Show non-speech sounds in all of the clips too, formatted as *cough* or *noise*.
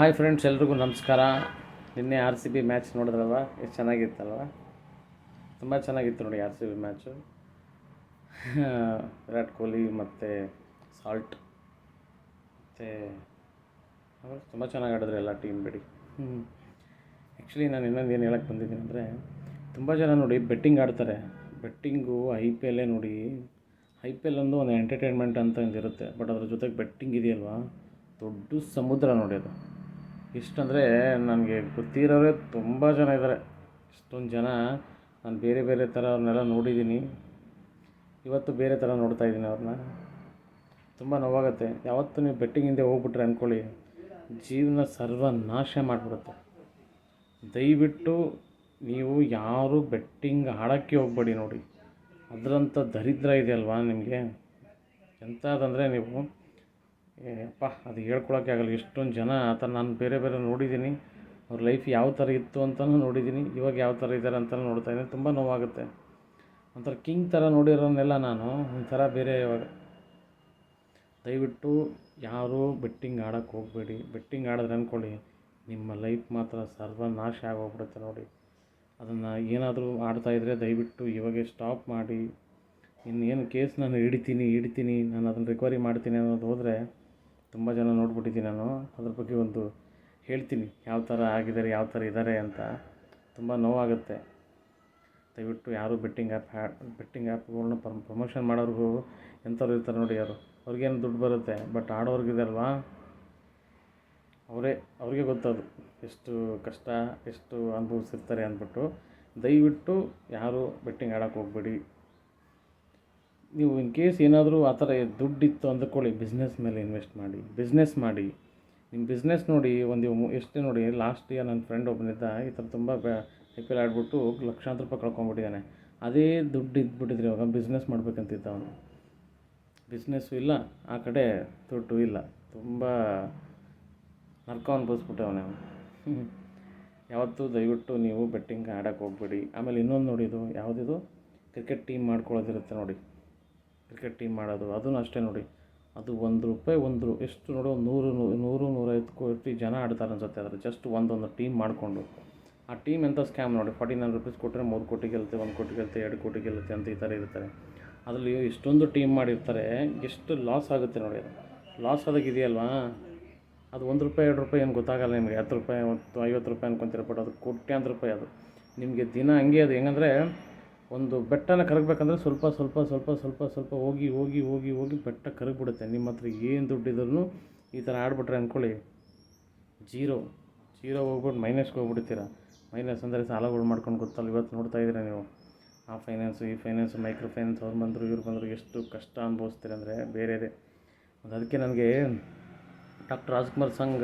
Hi friends, ಎಲ್ರಿಗೂ ನಮಸ್ಕಾರ. ನಿನ್ನೆ ಆರ್ ಸಿ ಬಿ ಮ್ಯಾಚ್ ನೋಡಿದ್ರಲ್ವ? ಎಷ್ಟು ಚೆನ್ನಾಗಿತ್ತಲ್ವ? ತುಂಬ ಚೆನ್ನಾಗಿತ್ತು ನೋಡಿ R C B match. *laughs* Virat Kohli ಮತ್ತು ಸಾಲ್ಟ್. ಮತ್ತು ಅವರು ತುಂಬ ಚೆನ್ನಾಗಿ ಆಡಿದ್ರು ಎಲ್ಲ ಟೀಮ್ ಬಿಡಿ. ಆ್ಯಕ್ಚುಲಿ ನಾನು ಇನ್ನೊಂದು ಏನು ಹೇಳಕ್ಕೆ ಬಂದಿದ್ದೀನಿ ಅಂದರೆ, ತುಂಬ ಜನ ನೋಡಿ ಬೆಟ್ಟಿಂಗ್ ಆಡ್ತಾರೆ. ಬೆಟ್ಟಿಂಗು ಐ ಪಿ ಎಲ್ಲೇ ನೋಡಿ. ಐ ಪಿ ಎಲ್ ಒಂದು ಒಂದು ಎಂಟರ್ಟೈನ್ಮೆಂಟ್ ಅಂತ ಒಂದು ಇರುತ್ತೆ. ಬಟ್ ಅದ್ರ ಜೊತೆಗೆ ಬೆಟ್ಟಿಂಗ್ ಇದೆಯಲ್ವಾ? ದೊಡ್ಡ ಸಮುದ್ರ ನೋಡಿ ಅದು. ಇಷ್ಟಂದರೆ ನನಗೆ ಗೊತ್ತಿರೋರೇ ತುಂಬ ಜನ ಇದ್ದಾರೆ ಇಷ್ಟೊಂದು ಜನ ನಾನು ಬೇರೆ ಬೇರೆ ಥರ ಅವ್ರನ್ನೆಲ್ಲ ನೋಡಿದ್ದೀನಿ ಇವತ್ತು ಬೇರೆ ಥರ ನೋಡ್ತಾ ಇದ್ದೀನಿ ಅವ್ರನ್ನ ತುಂಬ ನೋವಾಗುತ್ತೆ. ಯಾವತ್ತೂ ನೀವು ಬೆಟ್ಟಿಂಗ್ ಹಿಂದೆ ಹೋಗ್ಬಿಟ್ರೆ ಅಂದ್ಕೊಳ್ಳಿ ಜೀವನ ಸರ್ವ ನಾಶ ಮಾಡಿಬಿಡುತ್ತೆ. ದಯವಿಟ್ಟು ನೀವು ಯಾರು ಬೆಟ್ಟಿಂಗ್ ಆಡೋಕ್ಕೆ ಹೋಗ್ಬೇಡಿ ನೋಡಿ. ಅದರಂಥ ದರಿದ್ರ ಇದೆಯಲ್ವಾ ನಿಮಗೆ? ಎಂಥದ್ದಂದರೆ ನೀವು ಏ, ಅಪ್ಪ, ಅದು ಹೇಳ್ಕೊಳಕ್ಕೆ ಆಗಲ್ಲ. ಎಷ್ಟೊಂದು ಜನ ಆ ನಾನು ಬೇರೆ ಬೇರೆ ನೋಡಿದ್ದೀನಿ. ಅವ್ರ ಲೈಫ್ ಯಾವ ಥರ ಇತ್ತು ಅಂತಲೂ ನೋಡಿದ್ದೀನಿ. ಇವಾಗ ಯಾವ ಥರ ಇದ್ದಾರೆ ಅಂತಲೂ ನೋಡ್ತಾ ಇದ್ದೀನಿ. ತುಂಬ ನೋವಾಗುತ್ತೆ. ಒಂಥರ ಕಿಂಗ್ ಥರ ನೋಡಿರೋನ್ನೆಲ್ಲ ನಾನು ಒಂಥರ ಬೇರೆ ಇವಾಗ. ದಯವಿಟ್ಟು ಯಾರೂ ಬೆಟ್ಟಿಂಗ್ ಆಡೋಕ್ಕೆ ಹೋಗಬೇಡಿ. ಬೆಟ್ಟಿಂಗ್ ಆಡಿದ್ರೆ ಅಂದ್ಕೊಳ್ಳಿ ನಿಮ್ಮ ಲೈಫ್ ಮಾತ್ರ ಸರ್ವನಾಶ ಆಗೋಗ್ಬಿಡುತ್ತೆ ನೋಡಿ. ಅದನ್ನು ಏನಾದರೂ ಆಡ್ತಾಯಿದ್ರೆ ದಯವಿಟ್ಟು ಇವಾಗೆ ಸ್ಟಾಪ್ ಮಾಡಿ. ಇನ್ನೇನು ಕೇಸ್ ನಾನು ಹಿಡಿತೀನಿ ಹಿಡಿತೀನಿ, ನಾನು ಅದನ್ನು ರಿಕವರಿ ಮಾಡ್ತೀನಿ ಅನ್ನೋದು ಹೋದರೆ ತುಂಬ ಜನ ನೋಡ್ಬಿಟ್ಟಿದ್ದೀನಿ ನಾನು. ಅದ್ರ ಬಗ್ಗೆ ಒಂದು ಹೇಳ್ತೀನಿ. ಯಾವ ಥರ ಆಗಿದ್ದಾರೆ, ಯಾವ ಥರ ಇದ್ದಾರೆ ಅಂತ ತುಂಬ ನೋವಾಗುತ್ತೆ. ದಯವಿಟ್ಟು ಯಾರು ಬೆಟ್ಟಿಂಗ್ ಆ್ಯಪ್ ಹ್ಯಾ, ಬೆಟ್ಟಿಂಗ್ ಆ್ಯಪ್ಗಳ್ನ ಪ್ರಮೋಷನ್ ಮಾಡೋರ್ಗು ಎಂಥವ್ರು ಇರ್ತಾರೆ ನೋಡಿ ಯಾರು. ಅವ್ರಿಗೇನು ದುಡ್ಡು ಬರುತ್ತೆ, ಬಟ್ ಆಡೋರ್ಗಿದಲ್ವಾ ಅವರೇ, ಅವ್ರಿಗೆ ಗೊತ್ತದು ಎಷ್ಟು ಕಷ್ಟ, ಎಷ್ಟು ಅನುಭವಿಸಿರ್ತಾರೆ ಅಂದ್ಬಿಟ್ಟು. ದಯವಿಟ್ಟು ಯಾರು ಬೆಟ್ಟಿಂಗ್ ಆಡೋಕ್ಕೆ ಹೋಗಬೇಡಿ. ನೀವು ಇನ್ ಕೇಸ್ ಏನಾದರೂ ಆ ಥರ ದುಡ್ಡಿತ್ತು ಅಂದ್ಕೊಳ್ಳಿ ಬಿಸ್ನೆಸ್ ಮೇಲೆ ಇನ್ವೆಸ್ಟ್ ಮಾಡಿ ಬಿಸ್ನೆಸ್ ಮಾಡಿ. ನಿಮ್ಮ ಬಿಸ್ನೆಸ್ ನೋಡಿ, ಒಂದು ಎಷ್ಟೇ ನೋಡಿ ಲಾಸ್ಟ್ ಇಯರ್ ನನ್ನ ಫ್ರೆಂಡ್ ಒಬ್ಬನಿದ್ದ ಈ ಥರ ತುಂಬ ಐ ಪಿ ಎಲ್ ಆಡ್ಬಿಟ್ಟು ಲಕ್ಷಾಂತರ ರೂಪಾಯಿ ಕಳ್ಕೊಂಬಿಟ್ಟಿದ್ದಾನೆ ಅದೇ ದುಡ್ಡು ಇದ್ಬಿಟ್ಟಿದ್ರೆ ಇವಾಗ ಬಿಸ್ನೆಸ್ ಮಾಡಬೇಕಂತಿದ್ದ ಅವನು. ಬಿಸ್ನೆಸ್ಸು ಇಲ್ಲ, ಆ ಕಡೆ ದುಡ್ಡು ಇಲ್ಲ. ತುಂಬ ನರ್ಕ ಅನ್ಭವಿಸ್ಬಿಟ್ಟೆ ಅವನೇ ಯಾವತ್ತೂ ದಯವಿಟ್ಟು ನೀವು ಬೆಟ್ಟಿಂಗ್ ಆಡೋಕ್ಕೆ ಹೋಗ್ಬೇಡಿ. ಆಮೇಲೆ ಇನ್ನೊಂದು ನೋಡಿ ಇದು, ಯಾವುದಿದು? ಕ್ರಿಕೆಟ್ ಟೀಮ್ ಮಾಡ್ಕೊಳ್ಳೋದಿರುತ್ತೆ ನೋಡಿ. ಕ್ರಿಕೆಟ್ ಟೀಮ್ ಮಾಡೋದು, ಅದನ್ನು ಅಷ್ಟೇ ನೋಡಿ. ಅದು ಒಂದು ರೂಪಾಯಿ, ಒಂದು ಎಷ್ಟು ನೋಡೋ, ಒಂದು ನೂರು ನೂರು, ನೂರೈವತ್ತು ಕೋಟಿ ಜನ ಆಡ್ತಾರೆ ಅನ್ಸುತ್ತೆ. ಅದರ ಜಸ್ಟ್ ಒಂದೊಂದು ಟೀಮ್ ಮಾಡಿಕೊಂಡು. ಆ ಟೀಮ್ ಎಂಥ ಸ್ಕ್ಯಾಮ್ ನೋಡಿ ಫಾರ್ಟಿ ನೈನ್ ರುಪೀಸ್ ಕೊಟ್ಟರೆ ಮೂರು ಕೋಟಿ ಗೆಲ್ತೆ ಒಂದು ಕೋಟಿ ಗೆಲ್ತೆ ಎರಡು ಕೋಟಿ ಗೆಲ್ಲುತ್ತೆ ಅಂತ ಈ ಥರ ಇರ್ತಾರೆ. ಅದರಲ್ಲಿ ಇಷ್ಟೊಂದು ಟೀಮ್ ಮಾಡಿರ್ತಾರೆ, ಎಷ್ಟು ಲಾಸ್ ಆಗುತ್ತೆ ನೋಡಿ ಅದು. ಲಾಸ್ ಇದೆಯಲ್ವಾ? ಅದು ಒಂದು ರೂಪಾಯಿ, ಎರಡು ರೂಪಾಯಿ ಏನು ಗೊತ್ತಾಗಲ್ಲ ನಿಮಗೆ. ಹತ್ತು ರೂಪಾಯಿ ಮತ್ತು ಐವತ್ತು ರೂಪಾಯಿ ಅನ್ಕೊಂತೀರ ಬಟ್ ಅದು ಕೋಟ್ಯಾಂತರ ರೂಪಾಯಿ ಅದು. ನಿಮಗೆ ದಿನ ಹಂಗೆ ಅದು ಹೆಂಗಂದರೆ ಒಂದು ಬೆಟ್ಟನ ಕರಗಬೇಕಂದ್ರೆ ಸ್ವಲ್ಪ ಸ್ವಲ್ಪ ಸ್ವಲ್ಪ ಸ್ವಲ್ಪ ಸ್ವಲ್ಪ ಹೋಗಿ ಹೋಗಿ ಹೋಗಿ ಹೋಗಿ ಬೆಟ್ಟ ಕರಗಿಬಿಡುತ್ತೆ. ನಿಮ್ಮ ಹತ್ರ ಏನು ದುಡ್ಡಿದ್ರೂ ಈ ಥರ ಆಡ್ಬಿಟ್ರೆ ಅಂದ್ಕೊಳ್ಳಿ ಜೀರೋ ಜೀರೋ ಹೋಗ್ಬಿಟ್ಟು ಮೈನಸ್ಗೆ ಹೋಗ್ಬಿಡ್ತೀರ. ಮೈನಸ್ ಅಂದರೆ ಸಾಲಗಳು ಮಾಡ್ಕೊಂಡು ಗೊತ್ತಲ್ಲ, ಇವತ್ತು ನೋಡ್ತಾ ಇದ್ದೀರಾ ನೀವು. ಆ ಫೈನಾನ್ಸು, ಈ ಫೈನಾನ್ಸು, ಮೈಕ್ರೋ ಫೈನಾನ್ಸ್, ಅವ್ರು ಬಂದರು, ಇವ್ರು ಬಂದರು, ಎಷ್ಟು ಕಷ್ಟ ಅನುಭವಿಸ್ತೀರ ಅಂದರೆ ಬೇರೆದೇ ಅದಕ್ಕೆ ನನಗೆ ಡಾಕ್ಟರ್ ರಾಜ್ಕುಮಾರ್ ಸಂಘ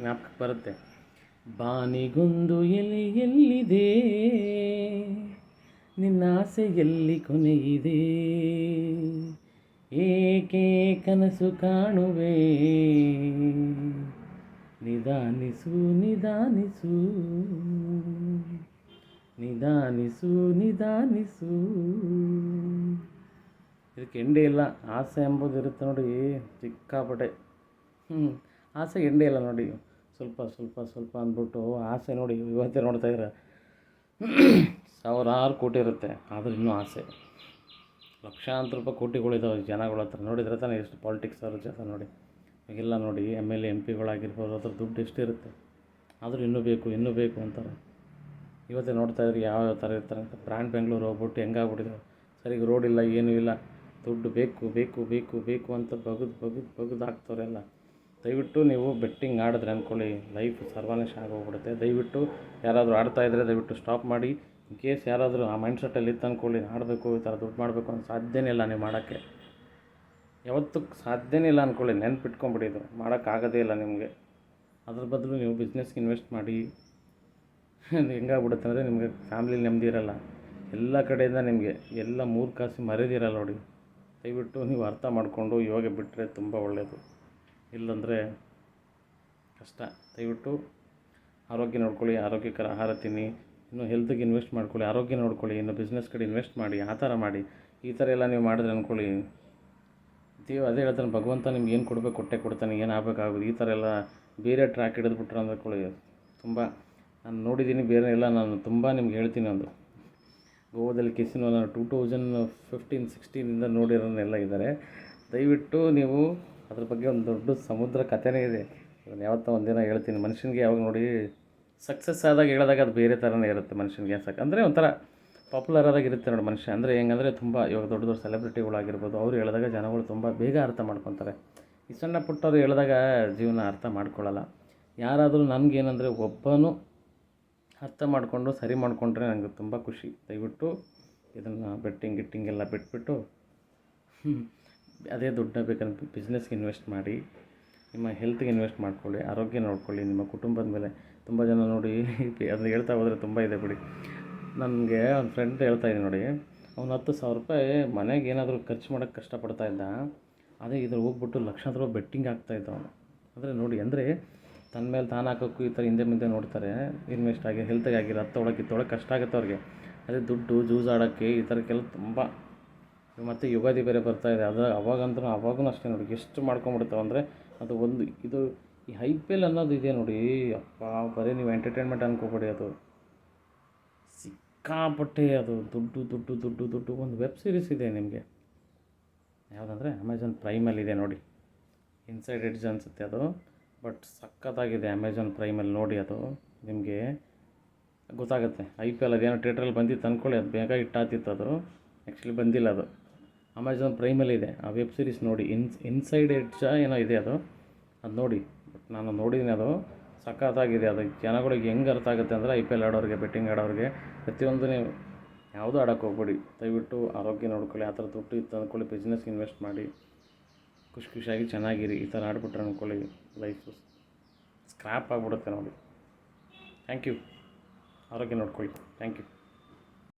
ಜ್ಞಾಪಕಕ್ಕೆ ಬರುತ್ತೆ. ಬಾನಿಗೊಂದು ಎಲೆ ಎಲ್ಲಿದೆ? ನಿನ್ನ ಆಸೆಯಲ್ಲಿ ಕೊನೆಯಿದೆ. ಏಕೆ ಕನಸು ಕಾಣುವೆ? ನಿಧಾನಿಸು ನಿಧಾನಿಸು. ನಿಧಾನಿಸು ನಿಧಾನಿಸು. ಇದಕ್ಕೆ ಎಂಡೇ ಇಲ್ಲ. ಆಸೆ ಎಂಬುದು ಇರುತ್ತೆ ನೋಡಿ. ಸಿಕ್ಕಾಪಟ್ಟೆ ಹ್ಞೂ ಆಸೆ ಎಂಡೆ ಇಲ್ಲ ನೋಡಿ. ಸ್ವಲ್ಪ ಸ್ವಲ್ಪ ಸ್ವಲ್ಪ ಅಂದ್ಬಿಟ್ಟು ಆಸೆ ನೋಡಿ. ಇವತ್ತೇ ನೋಡ್ತಾ ಇದ್ರೆ ಸಾವಿರಾರು ಕೋಟಿ ಇರುತ್ತೆ, ಆದರೂ ಇನ್ನೂ ಆಸೆ. ಲಕ್ಷಾಂತರ ರೂಪಾಯಿ ಕೋಟಿಗಳಿದಾವೆ ಜನಗಳ ಹತ್ರ. ನೋಡಿದ್ರೆ ತಾನೇ ಎಷ್ಟು ಪಾಲಿಟಿಕ್ಸ್ ಅವ್ರ ಜೊತೆ ನೋಡಿ. ಈಗೆಲ್ಲ ನೋಡಿ ಎಂ ಎಲ್ ಎ ಎಂ ಪಿಗಳಾಗಿರ್ಬೋದು ಅದ್ರ ದುಡ್ಡು ಎಷ್ಟಿರುತ್ತೆ. ಆದರೂ ಇನ್ನೂ ಬೇಕು ಇನ್ನೂ ಬೇಕು ಅಂತಾರೆ. ಇವತ್ತೇ ನೋಡ್ತಾ ಇದ್ರೆ ಯಾವ ಥರ ಇರ್ತಾರೆ ಅಂತ. ಬ್ರ್ಯಾಂಡ್ ಬೆಂಗಳೂರು ಹೋಗ್ಬಿಟ್ಟು ಹೆಂಗಾಗ್ಬಿಟ್ಟಿದೆ ಸರಿಗೆ ರೋಡ್ ಇಲ್ಲ, ಏನೂ ಇಲ್ಲ. ದುಡ್ಡು ಬೇಕು ಬೇಕು ಬೇಕು ಬೇಕು ಅಂತ ಬಗದು ಬಗದು ಬಗದು ಹಾಕ್ತವ್ರೆಲ್ಲ ದಯವಿಟ್ಟು ನೀವು ಬೆಟ್ಟಿಂಗ್ ಆಡಿದ್ರೆ ಅಂದ್ಕೊಳ್ಳಿ ಲೈಫ್ ಸರ್ವನಾಶ ಆಗೋಗ್ಬಿಡುತ್ತೆ. ದಯವಿಟ್ಟು ಯಾರಾದರೂ ಆಡ್ತಾ ಇದ್ದರೆ ದಯವಿಟ್ಟು ಸ್ಟಾಪ್ ಮಾಡಿ. ಇನ್ ಕೇಸ್ ಯಾರಾದರೂ ಆ ಮೈಂಡ್ ಸೆಟ್ಟಲ್ಲಿ ಇತ್ತು ಅಂದ್ಕೊಳ್ಳಿ ಆಡಬೇಕು, ಈ ಥರ ದುಡ್ಡು ಮಾಡಬೇಕು ಅಂತ ಸಾಧ್ಯನೇ ಇಲ್ಲ ನೀವು ಮಾಡೋಕ್ಕೆ. ಯಾವತ್ತೂ ಸಾಧ್ಯನೇ ಇಲ್ಲ ಅಂದ್ಕೊಳ್ಳಿ ನೆನ್ಪಿಟ್ಕೊಂಬಿಡಿ ಇದು ಮಾಡೋಕ್ಕಾಗೋದೇ ಇಲ್ಲ ನಿಮಗೆ. ಅದ್ರ ಬದಲು ನೀವು ಬಿಸ್ನೆಸ್ಗೆ ಇನ್ವೆಸ್ಟ್ ಮಾಡಿ. ಹೆಂಗಾಗ್ಬಿಡುತ್ತೆ ಅಂದರೆ ನಿಮಗೆ ಫ್ಯಾಮ್ಲಿ ನೆಮ್ಮದಿ ಇರಲ್ಲ. ಎಲ್ಲ ಕಡೆಯಿಂದ ನಿಮಗೆ ಎಲ್ಲ ಮೂರು ಕಾಸು ಮರೆದಿರಲ್ಲ ನೋಡಿ. ದಯವಿಟ್ಟು ನೀವು ಅರ್ಥ ಮಾಡಿಕೊಂಡು ಯೋಗ ಬಿಟ್ಟರೆ ತುಂಬ ಒಳ್ಳೆಯದು ಇಲ್ಲಂದರೆ ಕಷ್ಟ. ದಯವಿಟ್ಟು ಆರೋಗ್ಯ ನೋಡ್ಕೊಳ್ಳಿ, ಆರೋಗ್ಯಕರ ಆಹಾರ ತಿನ್ನಿ. ಇನ್ನು ಹೆಲ್ತಿಗೆ ಇನ್ವೆಸ್ಟ್ ಮಾಡ್ಕೊಳ್ಳಿ, ಆರೋಗ್ಯ ನೋಡ್ಕೊಳ್ಳಿ, ಇನ್ನು ಬಿಸ್ನೆಸ್ ಕಡೆ ಇನ್ವೆಸ್ಟ್ ಮಾಡಿ, ಆ ಥರ ಮಾಡಿ. ಈ ಥರ ಎಲ್ಲ ನೀವು ಮಾಡಿದ್ರೆ ಅಂದ್ಕೊಳ್ಳಿ ದೇವ್ ಅದೇ ಹೇಳ್ತಾನೆ, ಭಗವಂತ ನಿಮ್ಗೆ ಏನು ಕೊಡಬೇಕು ಕೊಟ್ಟೆ ಕೊಡ್ತಾನೆ, ಏನು ಆಗಬೇಕಾಗೋದು ಈ ಥರ ಎಲ್ಲ ಬೇರೆ ಟ್ರ್ಯಾಕ್ ಹಿಡಿದ್ಬಿಟ್ರು ಅಂದ್ಕೊಳ್ಳಿ. ತುಂಬ ನಾನು ನೋಡಿದ್ದೀನಿ ಬೇರೆ ಎಲ್ಲ ನಾನು ತುಂಬ ನಿಮ್ಗೆ ಹೇಳ್ತೀನಿ ಒಂದು ಗೋವಾದಲ್ಲಿ ಕೆಸಿನೋ ನಾನು ಟೂ ತೌಸಂಡ್ ಫಿಫ್ಟೀನ್ ಸಿಕ್ಸ್ಟೀನಿಂದ ನೋಡಿರೋನೆಲ್ಲ ಇದ್ದಾರೆ. ದಯವಿಟ್ಟು ನೀವು ಅದ್ರ ಬಗ್ಗೆ ಒಂದು ದೊಡ್ಡ ಸಮುದ್ರ ಕಥೆನೇ ಇದೆ. ಅದನ್ನು ಯಾವತ್ತೋ ಒಂದಿನ ಹೇಳ್ತೀನಿ. ಮನುಷ್ಯನಿಗೆ ಯಾವಾಗ ನೋಡಿ ಸಕ್ಸಸ್ ಆದಾಗ ಹೇಳಿದಾಗ ಅದು ಬೇರೆ ಥರನೇ ಇರುತ್ತೆ ಮನುಷ್ಯನಿಗೆ ಸಕ್ ಅಂದರೆ ಒಂಥರ ಪಾಪ್ಯುಲರ್ ಆದಾಗ ಇರುತ್ತೆ ನೋಡಿ ಮನುಷ್ಯ. ಅಂದರೆ ಹೆಂಗಂದರೆ ತುಂಬ ಇವಾಗ ದೊಡ್ಡ ದೊಡ್ಡ ಸೆಲೆಬ್ರಿಟಿಗಳಾಗಿರ್ಬೋದು ಅವ್ರು ಹೇಳಿದಾಗ ಜನಗಳು ತುಂಬ ಬೇಗ ಅರ್ಥ ಮಾಡ್ಕೊತಾರೆ. ಈ ಸಣ್ಣ ಪುಟ್ಟವ್ರು ಹೇಳಿದಾಗ ಜೀವನ ಅರ್ಥ ಮಾಡ್ಕೊಳ್ಳಲ್ಲ. ಯಾರಾದರೂ ನನಗೇನಂದರೆ ಒಬ್ಬನು ಅರ್ಥ ಮಾಡಿಕೊಂಡು ಸರಿ ಮಾಡಿಕೊಂಡ್ರೆ ನನಗೆ ತುಂಬ ಖುಷಿ. ದಯವಿಟ್ಟು ಇದನ್ನು ಬೆಟ್ಟಿಂಗ್ ಗಿಟ್ಟಿಂಗ್ ಎಲ್ಲ ಬಿಟ್ಬಿಟ್ಟು ಅದೇ ದುಡ್ಡನ್ನ ಬೇಕಂತ ಬಿಸ್ನೆಸ್ಗೆ ಇನ್ವೆಸ್ಟ್ ಮಾಡಿ. ನಿಮ್ಮ ಹೆಲ್ತ್ಗೆ ಇನ್ವೆಸ್ಟ್ ಮಾಡ್ಕೊಳ್ಳಿ ಆರೋಗ್ಯ ನೋಡ್ಕೊಳ್ಳಿ, ನಿಮ್ಮ ಕುಟುಂಬದ ಮೇಲೆ ತುಂಬ ಜನ ನೋಡಿ *laughs* ಅದನ್ನ ಹೇಳ್ತಾ ಹೋದರೆ ತುಂಬ ಇದೆ ಬಿಡಿ. ನನಗೆ ಒಂದು ಫ್ರೆಂಡ್ ಹೇಳ್ತಾ ಇದ್ದೀನಿ ನೋಡಿ, ಅವ್ನು ಹತ್ತು ಸಾವಿರ ರೂಪಾಯಿ ಮನೆಗೆ ಏನಾದರೂ ಖರ್ಚು ಮಾಡೋಕ್ಕೆ ಕಷ್ಟಪಡ್ತಾ ಇದ್ದ, ಅದೇ ಇದ್ರ ಹೋಗ್ಬಿಟ್ಟು ಲಕ್ಷಾಂತರ ಬೆಟ್ಟಿಂಗ್ ಇದ್ದ ಅವನು. ಅಂದರೆ ನೋಡಿ, ಅಂದರೆ ತನ್ನ ಮೇಲೆ ತಾನು ಹಾಕೋಕ್ಕೂ ಈ ಥರ ಹಿಂದೆ ಮುಂದೆ ನೋಡ್ತಾರೆ, ಇನ್ವೆಸ್ಟ್ ಆಗಿ, ಹೆಲ್ತ್ಗೆ ಆಗಿರೋ ಹತ್ತೊಳಕ್ಕೆ ಇತ್ತೊಳಗೆ ಕಷ್ಟ ಆಗುತ್ತೆ ಅವ್ರಿಗೆ. ಅದೇ ದುಡ್ಡು ಜೂಜ್ ಆಡೋಕ್ಕೆ ಈ ಥರಕ್ಕೆಲ್ಲ ತುಂಬ. ಮತ್ತು ಯುಗಾದಿ ಬೇರೆ ಬರ್ತಾ ಇದೆ ಅದು ಅವಾಗಂತೂ ಅವಾಗೂ ಅಷ್ಟೇ ನೋಡಿ, ಎಷ್ಟು ಮಾಡ್ಕೊಂಬಿಡ್ತಾವೆ ಅಂದರೆ ಅದು ಒಂದು ಇದು ಈ ಐ ಪಿ ಎಲ್ ಅನ್ನೋದು ಇದೆ ನೋಡಿ. ಅಪ್ಪ, ಬರೀ ನೀವು ಎಂಟರ್ಟೈನ್ಮೆಂಟ್ ಅನ್ಕೋಬೇಡಿ ಅದು. ಸಿಕ್ಕಾಪಟ್ಟೆ ಅದು ದುಡ್ಡು ದುಡ್ಡು ದುಡ್ಡು ದುಡ್ಡು. ಒಂದು ವೆಬ್ ಸೀರೀಸ್ ಇದೆ ನಿಮಗೆ. ಯಾವುದಂದ್ರೆ ಅಮೆಝಾನ್ ಪ್ರೈಮಲ್ಲಿದೆ ನೋಡಿ. ಇನ್ಸೈಡ್ ಎಡ್ಜ್ ಅನಿಸುತ್ತೆ ಅದು. ಬಟ್ ಸಖತ್ತಾಗಿದೆ ಅಮೆಝಾನ್ ಪ್ರೈಮಲ್ಲಿ ನೋಡಿ ಅದು. ನಿಮಗೆ ಗೊತ್ತಾಗುತ್ತೆ. ಐ ಪಿ ಎಲ್ ಅದೇನೋ ಥಿಯೇಟ್ರಲ್ಲಿ ಬಂದಿತ್ತು ಅಂದ್ಕೊಳ್ಳಿ ಅದು ಬೇಗ ಇಟ್ಟಾತಿತ್ತು ಅದು. ಆ್ಯಕ್ಚುಲಿ ಬಂದಿಲ್ಲ ಅದು. ಅಮೆಝಾನ್ ಪ್ರೈಮಲ್ಲಿ ಇದೆ. ಆ ವೆಬ್ ಸೀರೀಸ್ ನೋಡಿ. ಇನ್ಸ್ ಇನ್ಸೈಡ್ ಎಡ್ಜ ಏನೋ ಇದೆ ಅದು. ಅದು ನೋಡಿ. ಬಟ್ ನಾನು ನೋಡಿದ್ದೀನಿ ಅದು. ಸಖತ್ತಾಗಿದೆ ಅದು. ಜನಗಳಿಗೆ ಹೆಂಗೆ ಅರ್ಥ ಆಗುತ್ತೆ ಅಂದರೆ ಐ ಪಿ ಎಲ್ ಆಡೋರಿಗೆ ಬೆಟ್ಟಿಂಗ್ ಆಡೋರಿಗೆ ಪ್ರತಿಯೊಂದು ನೀವು ಯಾವುದೂ ಆಡೋಕ್ಕೆ ಹೋಗ್ಬೇಡಿ. ದಯವಿಟ್ಟು ಆರೋಗ್ಯ ನೋಡ್ಕೊಳ್ಳಿ. ಆ ಥರ ದುಡ್ಡು ಇತ್ತು ಅಂದ್ಕೊಳ್ಳಿ. ಬಿಸ್ನೆಸ್ ಇನ್ವೆಸ್ಟ್ ಮಾಡಿ. ಖುಷಿ ಖುಷಿಯಾಗಿ ಚೆನ್ನಾಗಿರಿ. ಈ ಥರ ಆಡ್ಬಿಟ್ರೆ ಅಂದ್ಕೊಳ್ಳಿ. ಲೈಫು ಸ್ಕ್ರ್ಯಾಪ್ ಆಗಿಬಿಡುತ್ತೆ ನೋಡಿ. ಥ್ಯಾಂಕ್ ಯು ಆರೋಗ್ಯ ನೋಡ್ಕೊಳ್ಳಿ. Thank you